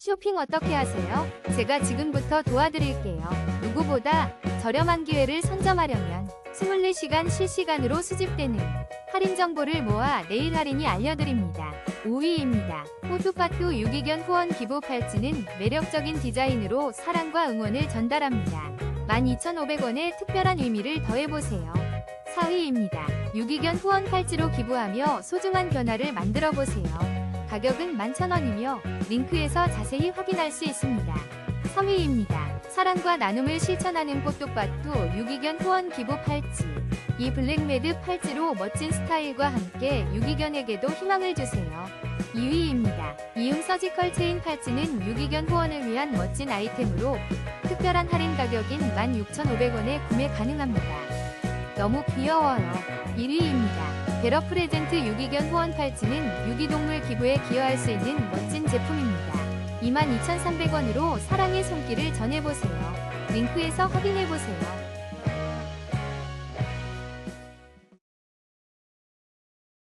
쇼핑 어떻게 하세요? 제가 지금부터 도와드릴게요. 누구보다 저렴한 기회를 선점하려면 24시간 실시간으로 수집되는 할인 정보를 모아 내일 할인이 알려드립니다. 5위입니다. 포토파투 유기견 후원 기부 팔찌는 매력적인 디자인으로 사랑과 응원을 전달합니다. 12,500원의 특별한 의미를 더해보세요. 4위입니다. 유기견 후원 팔찌로 기부하며 소중한 변화를 만들어보세요. 가격은 11,000원이며 링크에서 자세히 확인할 수 있습니다. 3위입니다. 사랑과 나눔을 실천하는 뽀똑바투 유기견 후원 기부 팔찌. 이 블랙매드 팔찌로 멋진 스타일과 함께 유기견에게도 희망을 주세요. 2위입니다. 이응 서지컬 체인 팔찌는 유기견 후원을 위한 멋진 아이템으로 특별한 할인 가격인 16,500원에 구매 가능합니다. 너무 귀여워요. 1위입니다. 베러 프레젠트 유기견 후원 팔찌는 유기동물 기부에 기여할 수 있는 멋진 제품입니다. 22,300원으로 사랑의 손길을 전해보세요. 링크에서 확인해보세요.